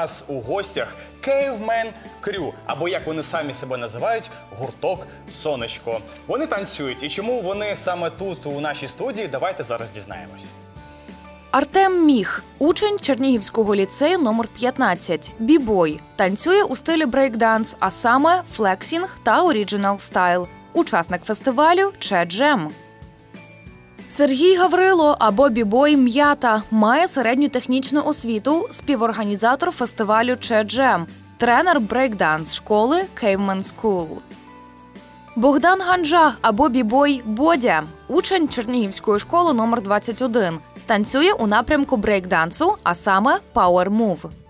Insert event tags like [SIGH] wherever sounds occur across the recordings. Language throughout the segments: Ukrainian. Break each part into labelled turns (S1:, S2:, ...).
S1: нас у гостях Caveman Crew, або як вони самі себе називають, гурток Сонечко. Вони танцюють. І чому вони саме тут, у нашій студії, давайте зараз дізнаємось.
S2: Артем Міх, учень Чернігівського ліцею номер 15, бібой, танцює у стилі брейкданс, а саме флексінг та оріджинал стайл. Учасник фестивалю Че Джем. Сергій Гаврило або бібой М'ята має середню технічну освіту, співорганізатор фестивалю Че Джем, тренер брейкданс школи Caveman School. Богдан Ганджа або бібой Бодя, учень Чернігівської школи номер 21, танцює у напрямку брейкдансу, а саме Power Move.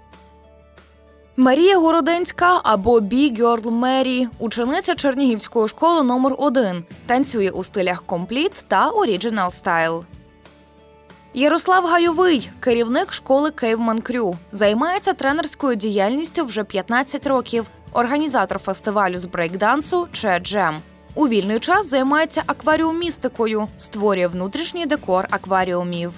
S2: Марія Городенська або Big Girl Мері, учениця Чернігівської школи номер 1 танцює у стилях компліт та оріджинал стайл. Ярослав Гайовий, керівник школи Caveman Crew, займається тренерською діяльністю вже 15 років, організатор фестивалю з брейкдансу Че Джем. У вільний час займається акваріумістикою, створює внутрішній декор акваріумів.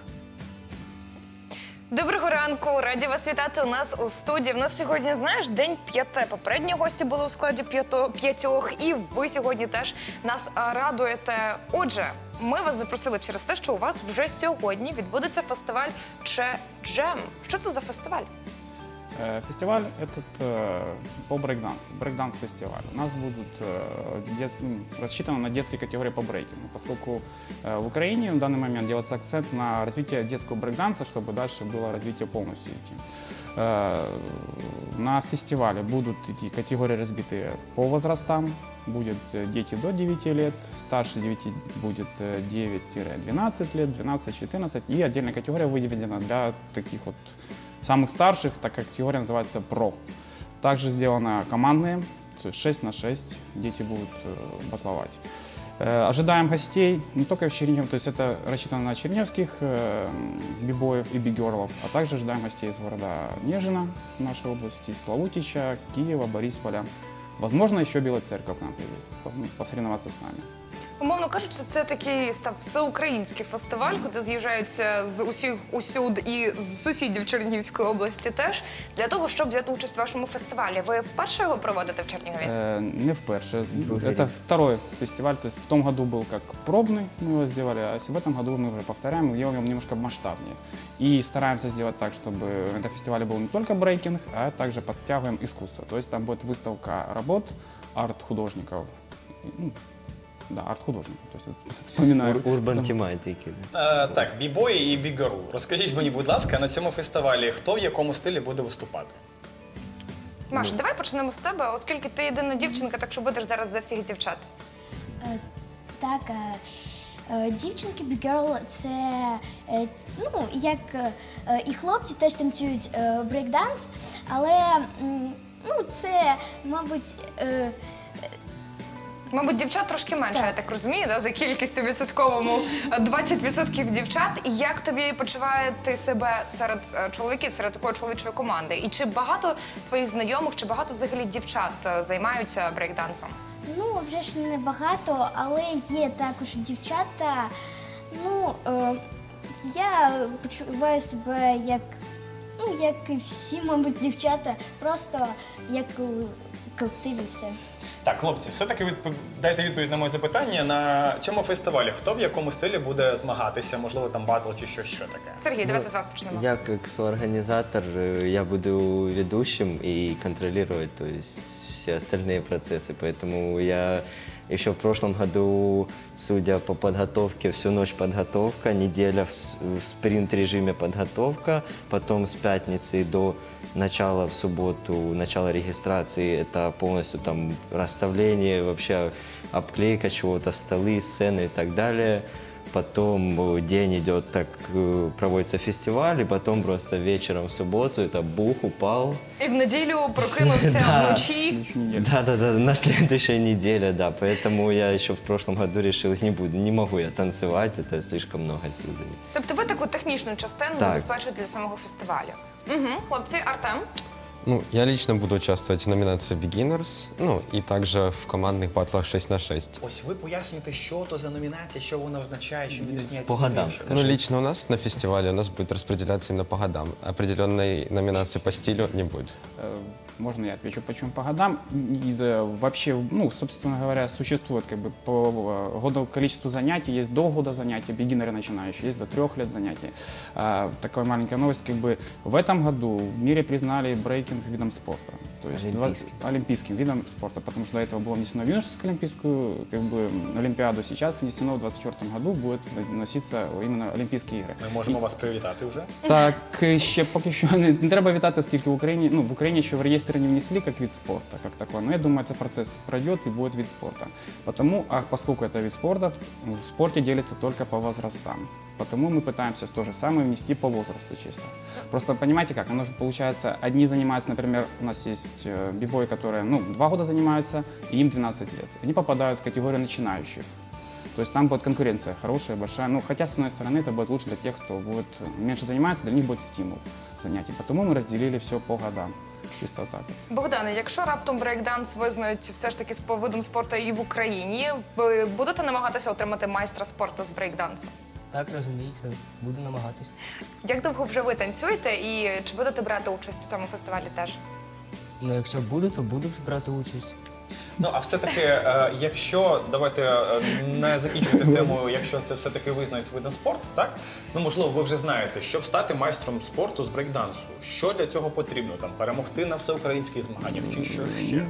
S3: Доброго ранку, раді вас вітати у нас у студії. В нас сьогодні, знаєш, день п'яте. Попередні гості були у складі п'ято- п'ятьох, і ви сьогодні теж нас радуєте. Отже, ми вас запросили через те, що у вас вже сьогодні відбудеться фестиваль Че Джем. Що це за фестиваль?
S4: Э, Фестиваль этот э, по брейкдансу, брейкданс фестиваль. У нас будут э, дет- м, рассчитано на детские категории по брейкингу, поскольку э, в Украине в данный момент делается акцент на развитие детского брейкданса, чтобы дальше было развитие полностью идти. Э, На фестивале будут идти категории разбитые по возрастам. Будет э, дети до 9 лет, старше 9 будет э, 9-12 лет, 12-14 и отдельная категория выведена для таких вот самых старших, так как категория называется ПРО. Также сделано командные, то есть 6 на 6 дети будут э, батловать. Э, ожидаем гостей не только в Чернигов, то есть это рассчитано на черневских э, бибоев и бигерлов, а также ожидаем гостей из города Нежина нашей области, Славутича, Киева, Борисполя. Возможно, еще Белая Церковь к нам ну, посоревноваться с нами.
S3: Умовно кажучи, це такий став всеукраїнський фестиваль, куди з'їжджаються з усіх усюд і з сусідів Чернігівської області теж для того, щоб взяти участь в вашому фестивалі. Ви вперше його проводите в Чернігові?
S4: Э, не вперше.
S5: Другой
S4: Это
S5: рік.
S4: второй фестиваль. То есть в том году был как пробный, мы его сделали, а в этом году мы уже повторяем, и делаем немножко масштабнее. И стараемся сделать так, чтобы на фестивале был не только брейкинг, а также подтягиваем искусство. То есть там будет выставка работ арт-художников. Ну, да, арт-художников. То есть [LAUGHS] вспоминаю.
S5: Урбан тематики.
S1: Е, так, бібої і бігеру. Розкажіть мені, будь ласка, на цьому фестивалі хто в якому стилі буде виступати?
S3: Маша, давай почнемо з тебе, оскільки ти єдина дівчинка, так що будеш зараз за всіх дівчат.
S6: Е, Так, е, е, дівчинки бігерл це е, ну, як е, і хлопці теж танцюють е, брейкданс, але м, ну, це, мабуть, е,
S3: Мабуть, дівчат трошки менше, я так розумію, да, за кількістю відсотковому е, 20% дівчат. І як тобі почуває ти себе серед е, чоловіків, серед такої чоловічої команди? І чи багато твоїх знайомих, чи багато взагалі дівчат е, займаються брейкдансом?
S6: ну, вже ж не багато, але є також дівчата. Ну, е, я почуваю себе як, ну, як і всі, мабуть, дівчата, просто як у колективі все.
S1: Так, хлопці, все-таки відпов- дайте відповідь на моє запитання. На цьому фестивалі хто в якому стилі буде змагатися? Можливо, там батл чи щось що таке?
S3: Сергій, давайте з вас почнемо.
S5: Я как соорганизатор, э, я буду ведущим и контролировать, то есть все остальные процессы. Поэтому я Еще в прошлом году, судя по подготовке, всю ночь подготовка, неделя в, спринт-режиме подготовка, потом с пятницы до начала в субботу, начало регистрации, это полностью там расставление, вообще обклейка чего-то, столы, сцены и так далее. Потом э, день идет, так э, проводится фестиваль, и потом просто вечером в субботу это бух упал.
S3: І в неділю прокинувся [LAUGHS]
S5: Да.
S3: вночі.
S4: неделю.
S5: Да, да, да, на следующей неделе, да. Поэтому я еще в прошлом году решил, не буду, не могу я танцевать, это слишком много сил занять.
S3: Тобто ви таку технічну частину
S5: Так.
S3: забезпечуєте для самого фестивалю. Угу. Хлопці, Артем.
S7: Ну, я лично буду участвовать в номинации Beginners, ну, и также в командных батлах 6 на 6.
S1: Ось ви пояснюєте, що то за номінація, що вона означає, що відрізняється.
S5: По
S1: від
S5: годам
S1: інших.
S5: скажи.
S7: Ну, лично у нас на фестивале у нас будет распределяться именно по годам. Определенной номинации по стилю не будет.
S4: Э, Можно я отвечу, почему по годам? И, э, вообще, ну, собственно говоря, существует как бы по э, году количеству занятий, есть до года занятий, бегинеры начинающие, есть до трех лет занятий. А, такая маленькая новость, как бы в этом году в мире признали брейкинг видом спорта. То есть два-
S5: Олимпийским.
S4: олимпийским видом спорта, потому что до этого было внесено в юношескую олимпийскую как бы, олимпиаду, сейчас внесено в 2024 году будет носиться именно Олимпийские игры.
S1: Ми можемо вас привітати вже.
S4: Так, ще поки що не, не [LAUGHS] треба вітати, оскільки в Україні, ну, в Україні ще в реєстр не внесли как вид спорта, как такой. Но я думаю, этот процесс пройдет и будет вид спорта. Потому, а поскольку это вид спорта, в спорте делится только по возрастам. Потому мы пытаемся то же самое внести по возрасту чисто. Просто понимаете как, оно же получается, одни занимаются, например, у нас есть э, бибои, которые, ну, два года занимаются, и им 12 лет. Они попадают в категорию начинающих. То есть там будет конкуренция хорошая, большая. Ну, хотя, с одной стороны, это будет лучше для тех, кто будет меньше занимается, для них будет стимул занятий. Потому мы разделили все по годам. Чисто так.
S3: Богдане, якщо раптом брейкданс визнають все ж таки спо- видом спорту і в Україні, ви будете намагатися отримати майстра спорту з брейкдансу?
S8: Так, розуміється, буду намагатись.
S3: Як довго вже ви танцюєте і чи будете брати участь у цьому фестивалі теж?
S8: Ну, якщо буду, то буду брати участь.
S1: Ну а все-таки, е, якщо давайте е, не закінчувати тему, якщо це все-таки визнають видом спорту, так ну можливо, ви вже знаєте, щоб стати майстром спорту з брейкдансу, що для цього потрібно? Там перемогти на всеукраїнських змаганнях чи що ще?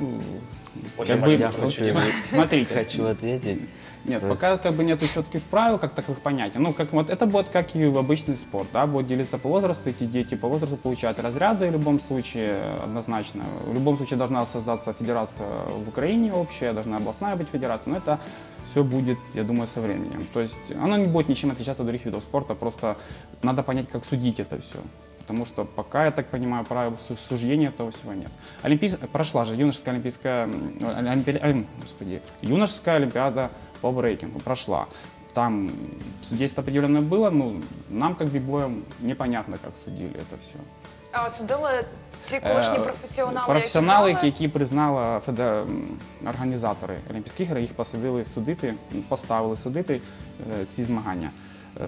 S1: Ось я
S4: Как
S1: бачу,
S4: бы,
S5: Я
S1: ви
S5: хочу.
S4: Смотрите,
S5: хочу ответить.
S4: Нет,
S5: Просто-
S4: пока как бы нету четких правил, как таковых понятий. Ну, как вот это будет как и в обычный спорт, да, будет делиться по возрасту, эти дети по возрасту получают разряды в любом случае, э, однозначно. В любом случае должна создаться федерация в Украине общая, должна областная быть федерация, но это все будет, я думаю, со временем. То есть оно не будет ничем отличаться от других видов спорта, просто надо понять, как судить это все. Потому что пока, я так понимаю, правил су- суждения этого всего нет. Олимпийс... Прошла же юношеская олимпийская... м, олимпи- ай, Господи, юношеская олимпиада по брейкингу прошла. Там судейство определенное было, но нам, как бигбоям, непонятно, как судили это все.
S3: А от судили ті колишні професіонали,
S4: професіонали,
S3: які
S4: які признала феде... м, організатори Олімпійських ігор, їх посадили судити, поставили судити е, ці змагання. Е,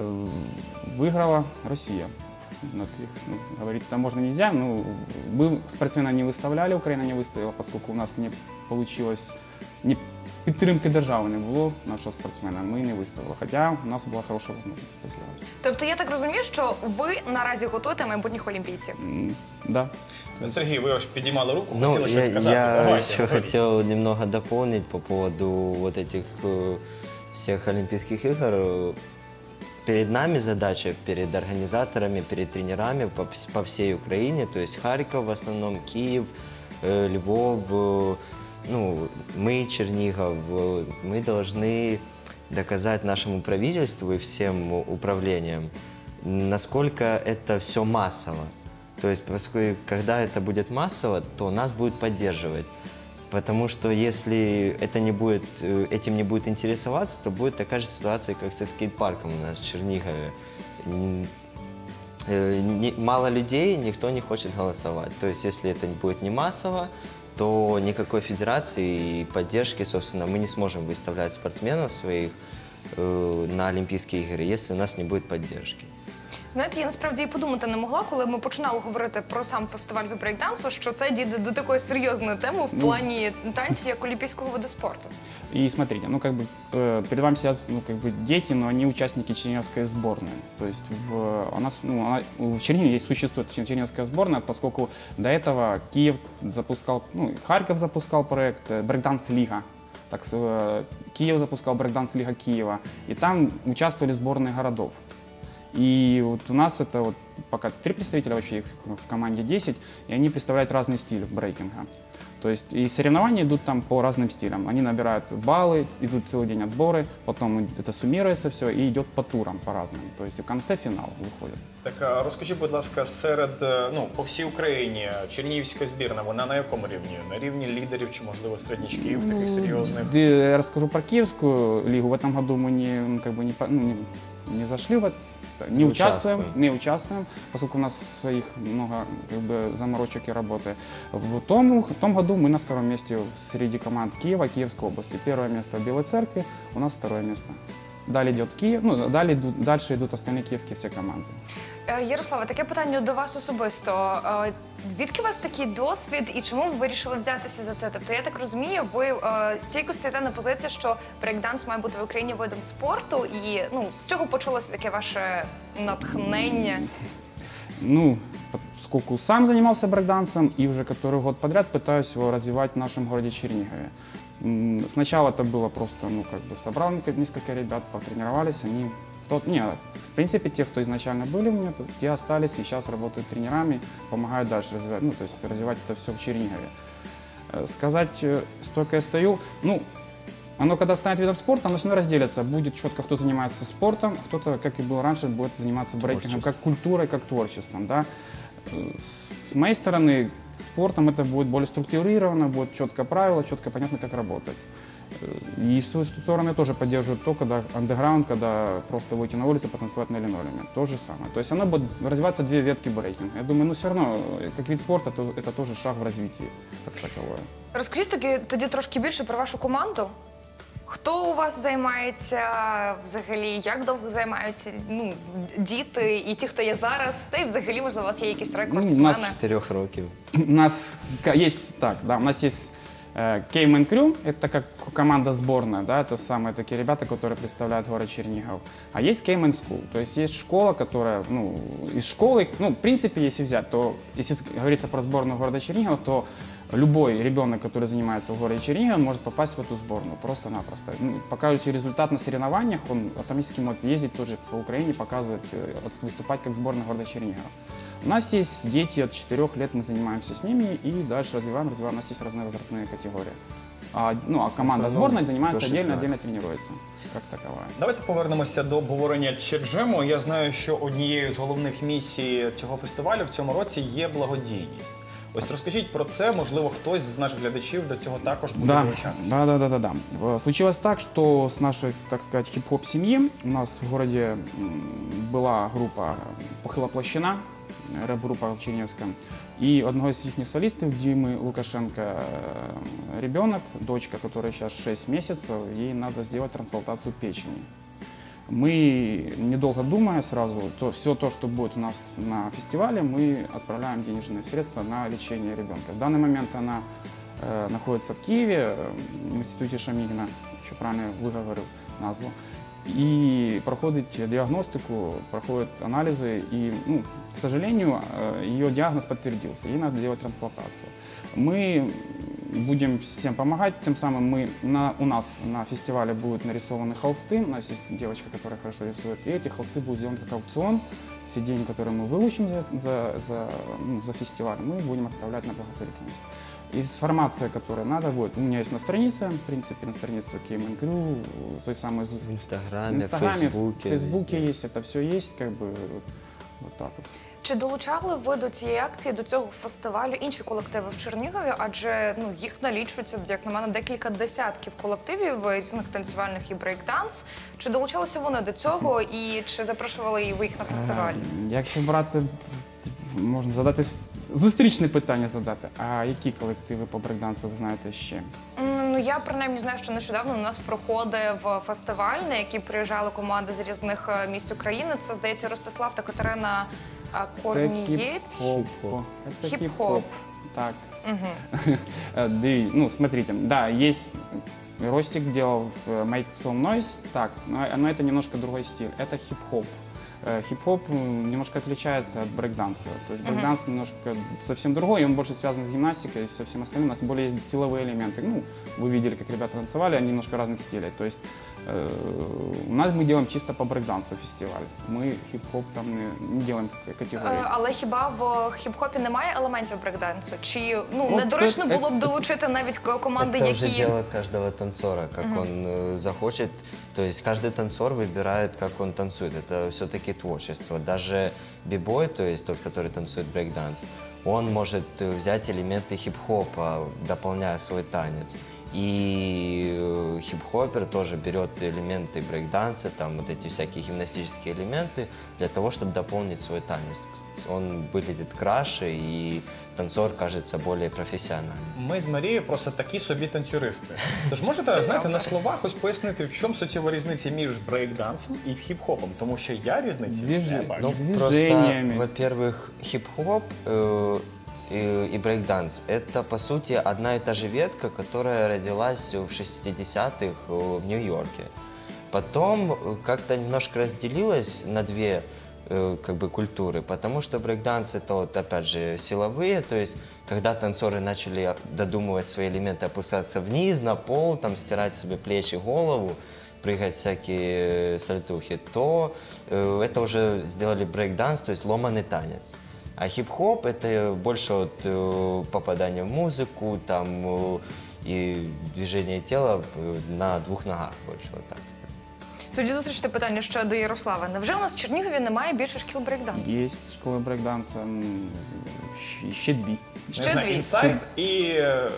S4: Виграла Росія. На тих, ну, говорить это можно нельзя, но мы спортсмена не выставляли, Украина не выставила, поскольку у нас не получилось, не підтримки держави не було нашого спортсмена, ми не виставили. Хоча у нас була хороша можливість це зробити.
S3: Тобто я так розумію, що ви наразі готуєте майбутніх олімпійців.
S4: М, Да.
S1: Сергій, ви аж підіймали руку,
S5: Ну,
S1: хотіли
S5: я,
S1: щось сказати.
S5: я
S1: Давайте,
S5: еще
S1: говоріть.
S5: хотел немного дополнить по поводу вот этих э, всех Олимпийских игр. Перед нами задача, перед организаторами, перед тренерами по, по всей Украине, то есть Харьков в основном, Киев, э, Львов, э, ну, мы, Чернигов, э, мы должны доказать нашему правительству и всем управлениям, насколько это все массово. То есть, поскольку, когда это будет массово, то нас будут поддерживать. Потому что если это не будет, э, этим не будет интересоваться, то будет такая же ситуация, как со скейт-парком у нас в Чернигове. Э, мало людей, никто не хочет голосовать. То есть, если это будет не массово, то никакой федерации и поддержки, собственно, мы не сможем выставлять спортсменов своих э, на Олимпийские игры, если у нас не будет поддержки.
S3: Знаєте, я насправді і подумати не могла, коли ми починали говорити про сам фестиваль з брейкдансу, що це дійде до такої серйозної теми в плані танцю як олімпійського виду спорту.
S4: И смотрите, ну как бы э, перед вами сидят ну, как бы дети, но они участники Черниговской сборной. То есть в, у нас ну, она- в Чернигове есть, существует Черниговская сборная, поскольку до этого Киев запускал, ну, Харьков запускал проект э, Брейкданс Лига. Так, с- э, Киев запускал Брейкданс Лига Киева. И там участвовали сборные городов. И вот у нас это вот пока три представителя вообще их в команде 10, и они представляют разный стиль брейкинга. То есть и соревнования идут там по разным стилям. Они набирают баллы, идут целый день отборы, потом это суммируется все и идет по турам по разным. То есть и в конце финал выходит.
S1: Так а розкажіть, будь ласка, серед е, ну по всій Україні Чернігівська збірна, вона на якому рівні? На рівні лідерів чи можливо середнячків
S4: Ну,
S1: таких серйозних?
S4: Да, Я расскажу про Киевскую лигу. В этом году мы не, ну, как бы не, по- ну, не, не зашли в, не участвуем,
S5: участвуем.
S4: не участвуем, поскольку у нас своих много как бы, заморочек и работы. В том, в том году мы на втором месте среди команд Киева, Киевской области. Первое место в Белой Церкви, у нас второе место. Далее идет Киев, ну, далее идут, дальше идут остальные киевские все команды.
S3: Е, Ярославе, таке питання до вас особисто. Е, Звідки у вас такий досвід і чому ви вирішили взятися за це? Тобто, я так розумію, ви е, стійко стоїте на позиції, що брейкданс має бути в Україні видом спорту. І ну з чого почалося таке ваше натхнення?
S4: Ну, поскольку сам занимался брейкдансом и уже который год подряд пытаюсь его развивать в нашем городе Чернигове. М, Сначала это было просто, ну, как бы собрал несколько- несколько ребят, потренировались, они... Кто, не, в принципе, те, кто изначально были у меня, то те остались и сейчас работают тренерами, помогают дальше развивать, ну, то есть развивать это все в Чернигове. Э, Сказать, э, столько я стою, ну, оно когда станет видом спорта, оно все равно разделится. Будет четко, кто занимается спортом, кто-то, как и было раньше, будет заниматься брейкингом, как культурой, как творчеством. Да? Э, С моей стороны, спортом это будет более структурировано, будет четко правило, четко понятно, как работать. Э, И с своей стороны я тоже поддерживаю то, когда андеграунд, когда просто выйти на улицу, потанцевать на линолеуме. То же самое. То есть оно будет развиваться две ветки брейкинга. Я думаю, ну все равно, э, как вид спорта, то это тоже шаг в развитии как таковое.
S3: Розкажіть тоді, тоді трошки більше про вашу команду. Хто у вас займається взагалі? Як довго займаються ну, діти і ті, хто є зараз? Та й взагалі, можливо, у вас є якісь
S4: Ну,
S3: рекордсмени?
S4: у нас
S5: Четырех років.
S4: У нас ка- есть так, да, у нас есть э, Cayman Crew, это как команда сборная, да, это самые такие ребята, которые представляют город Чернигов. А есть Cayman School, то есть есть школа, которая, ну, из школы, ну, в принципе, если взять, то, если с- говорится про сборную города Чернигов, то любой ребенок, который занимается в городе Чернигов, он может попасть в эту сборную, просто-напросто. Ну, Показывающий результат на соревнованиях, он автоматически может ездить тоже по Украине, показывать, э, от- выступать как сборная города Чернигова. У нас есть дети от 4 лет, мы занимаемся с ними и дальше развиваем, развиваем. У нас есть разные возрастные категории. А, ну, а команда
S5: основном
S4: сборной занимается
S5: до
S4: отдельно,
S5: 16.
S4: отдельно тренируется, как таковая.
S1: Давайте повернемося до обговорення Чеджему. Я знаю, що однією з головних місій цього фестивалю в цьому році є благодійність. Ось розкажіть про це. Можливо, хтось з наших глядачів до цього також буде
S4: Да,
S1: долучатися.
S4: да, да, да, да, да. Э, Случилось так, что с нашей, так сказать, хип-хоп семьи у нас в городе м, была группа Похила Площина, э, рэп-группа в Черневском, и одного из их солистов, Димы Лукашенко, э, ребенок, дочка, которая сейчас 6 месяцев, ей надо сделать трансплантацию печени. Мы, недолго думая сразу, то все то, что будет у нас на фестивале, мы отправляем денежные средства на лечение ребенка. В данный момент она э, находится в Киеве, э, в институте Шамигина, еще правильно я выговорил назву, и проходит диагностику, проходят анализы, и, ну, к сожалению, э, ее диагноз подтвердился, ей надо делать трансплантацию. Мы будем всем помогать, тем самым мы, на, у нас на фестивале будут нарисованы холсты, у нас есть девочка, которая хорошо рисует, и эти холсты будут сделаны как аукцион, все деньги, которые мы вылучим за, за, за, ну, за фестиваль, мы будем отправлять на благотворительность. Информация, которая надо будет, у меня есть на странице, в принципе, на странице Крю, той самой в
S5: В Инстаграме,
S4: в Инстаграме, в
S5: Фейсбуке,
S4: Фейсбуке
S5: везде.
S4: есть, это все есть, как бы вот так вот.
S3: Чи долучали ви до цієї акції, до цього фестивалю інші колективи в Чернігові? Адже ну їх налічується, як на мене, декілька десятків колективів різних танцювальних і брейкданс. Чи долучалися вони до цього і чи запрошували ви їх на фестиваль?
S4: Е, Якщо брати, можна задати зустрічне питання задати. А які колективи по брейкдансу ви знаєте ще?
S3: Ну я принаймні знаю, що нещодавно у нас проходив фестиваль, на який приїжджали команди з різних е, місць України. Це здається Ростислав та Катерина е, Корнієць.
S4: хіп-хоп. Це
S3: Хіп-хоп.
S4: хіп-хоп. Так.
S3: Мгм.
S4: Э, диві- Ну, смотрите, да, есть Ростик делал э, Make Some Noise, так, но, но это немножко другой стиль. Это хип-хоп. Э, Хип-хоп м, немножко отличается от брейкданса. То есть брейкданс немножко совсем другой, и он больше связан с гимнастикой и со всем остальным. У нас более есть силовые элементы. Ну, вы видели, как ребята танцевали, они немножко разных стилей. То есть э, у нас мы делаем чисто по брейкдансу фестиваль. Мы хип-хоп там не, не делаем в категории.
S3: Е, Але хіба в хіп-хопі немає елементів брейкдансу? Чи ну
S4: Ну,
S3: недоречно
S4: це-
S3: було б
S4: це-
S3: долучити навіть к- команди,
S5: Это уже
S3: які
S5: дело каждого танцора, как он э, захочет. То есть каждый танцор выбирает, как он танцует. Это все-таки творчество. Даже бибой, то есть тот, который танцует брейкданс, он может э, взять элементы хип-хопа, дополняя свой танец. И э, хип-хоппер тоже берет элементы брейкданса, там вот эти всякие гимнастические элементы, для того, чтобы дополнить свой танец. Он выглядит краше, и танцор кажется более профессиональным.
S1: Ми з Марією просто такі собі танцюристи. [LAUGHS] Тож можете, знаєте, на словах ось пояснити, в чому суттєва різниця між брейкдансом і хіп-хопом? Тому що я різниці не
S4: Движи-
S1: бачу.
S4: Ну,
S5: Просто,
S4: движениями.
S5: во-первых, хип-хоп э, и, и брейкданс – это, по сути, одна и та же ветка, которая родилась в 60-х в Нью-Йорке. Потом э, как-то немножко разделилась на две э, как бы культуры, потому что брейкданс это вот опять же силовые, то есть когда танцоры начали додумывать свои элементы, опускаться вниз, на пол, там стирать себе плечи, голову, прыгать всякие э, сальтухи, то это уже сделали брейкданс, то есть ломаный танец. А хип-хоп это больше вот э, попадание в музыку, там э, и движение тела э, на двух ногах больше вот так.
S3: Тоді зустрічте питання ще до Ярослава. Невже у нас в Чернігові немає більше шкіл брейкдансу?
S4: Есть школа брейкданса, м, щ- ще дві.
S1: Не
S3: Ще
S1: знаю,
S3: дві.
S1: інсайт і е,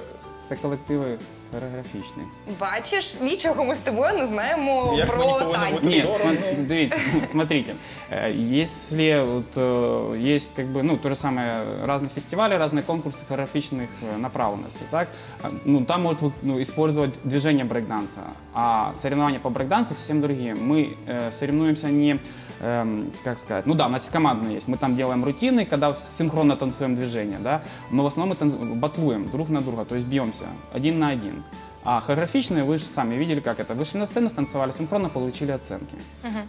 S4: Це колективи хореографічні.
S3: Бачиш, нічого ми з тобою не знаємо
S1: Як
S3: про
S1: мені повинно
S3: танці.
S1: бути
S4: Нет,
S1: соромно.
S4: см- дивіться, смотрите, э, если вот, э, есть как бы, ну, то же самое, разные фестивали, разные конкурсы хореографичных э, направленностей, так, А, ну, там могут вы- ну, использовать движение брейкданса, а соревнования по брейкдансу совсем другие. Мы э, соревнуемся не, эм, как сказать, ну да, у нас командные есть, мы там делаем рутины, когда синхронно танцуем движение, да, но в основном мы танц- батлуем друг на друга, то есть бьемся один на один. А хореографичные, вы же сами видели, как это. Вышли на сцену, станцевали синхронно, получили оценки.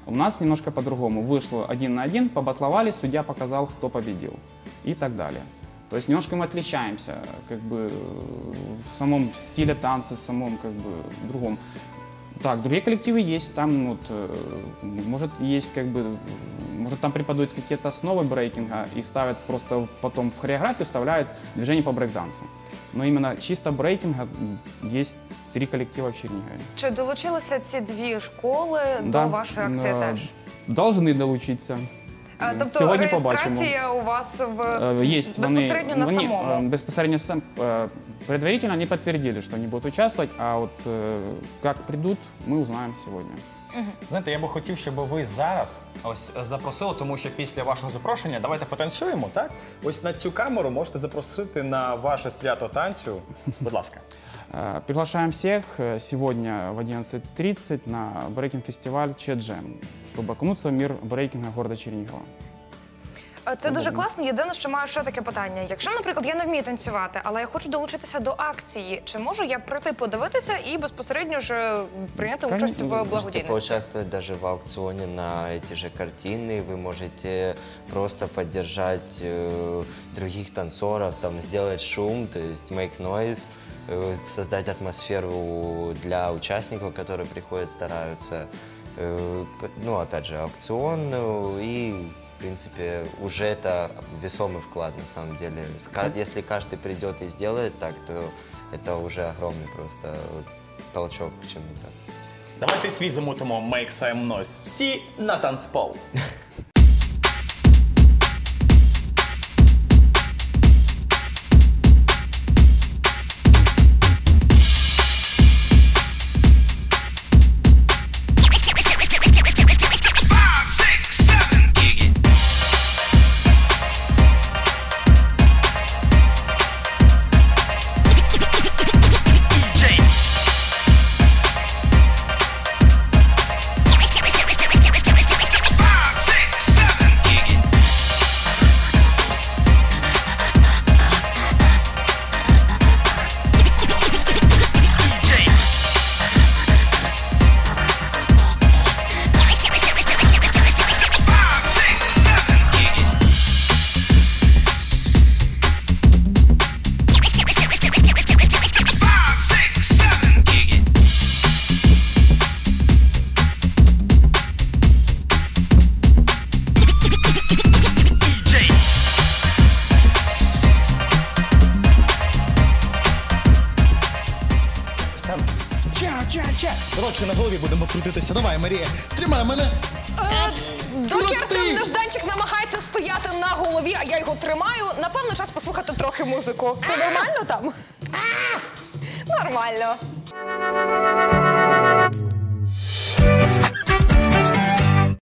S4: У нас немножко по-другому. Вышло один на один, побатловали, судья показал, кто победил. И так далее. То есть немножко мы отличаемся как бы, в самом стиле танца, в самом как бы, другом. Так, другие коллективы есть, там вот, э, может есть как бы, может там преподают какие-то основы брейкинга и ставят просто потом в хореографию вставляют движение по брейкдансу. Но именно чисто брейкинга м, есть три коллектива в Чернигове.
S3: Чи долучилися ці дві школи
S4: Да,
S3: до вашої акції
S4: е,
S3: теж?
S4: Должны долучиться.
S3: А, тобто
S4: Сьогодні
S3: реєстрація у вас в
S4: Е, Есть.
S3: безпосередньо на
S4: вони,
S3: самому.
S4: е, безпосередньо сам, е, предварительно не подтвердили, что они будут участвовать, а вот э, как придут, мы узнаем сегодня.
S1: знаєте, я би хотів, щоб ви зараз ось е, запросили, тому що після вашого запрошення давайте потанцюємо, так? Ось на цю камеру можете запросити на ваше свято танцю. Будь ласка. [LAUGHS]
S4: Э, Приглашаем всех э, сегодня в 11.30 на брейкинг-фестиваль Чеджем, чтобы окунуться в мир брейкинга города Чернигова.
S3: Е, Це дуже класно. Єдине, що маю ще таке питання. Якщо, наприклад, я не вмію танцювати, але я хочу долучитися до акції, чи можу я прийти подивитися і безпосередньо ж е, прийняти
S4: Конечно,
S3: участь в
S4: ви
S5: Можете
S3: благодійності?
S5: поучаствовать даже в аукционе на эти же картины. Вы можете просто поддержать э, других танцоров, там, сделать шум, то есть make noise, э, создать атмосферу для участников, которые приходят, стараются. Э, п- ну, опять же, аукцион э, и, в принципе, уже это весомый вклад на самом деле. Если каждый придет и сделает так, то это уже огромный просто толчок к чему-то.
S1: Давайте свій замутимо Make Some Noise. Всі на танцпол. [LAUGHS] крутитися. Давай, Марія, тримай мене.
S3: Доки Артем Нежданчик намагається стояти на голові, а я його тримаю, напевно, час послухати трохи музику. Ти нормально там? Нормально.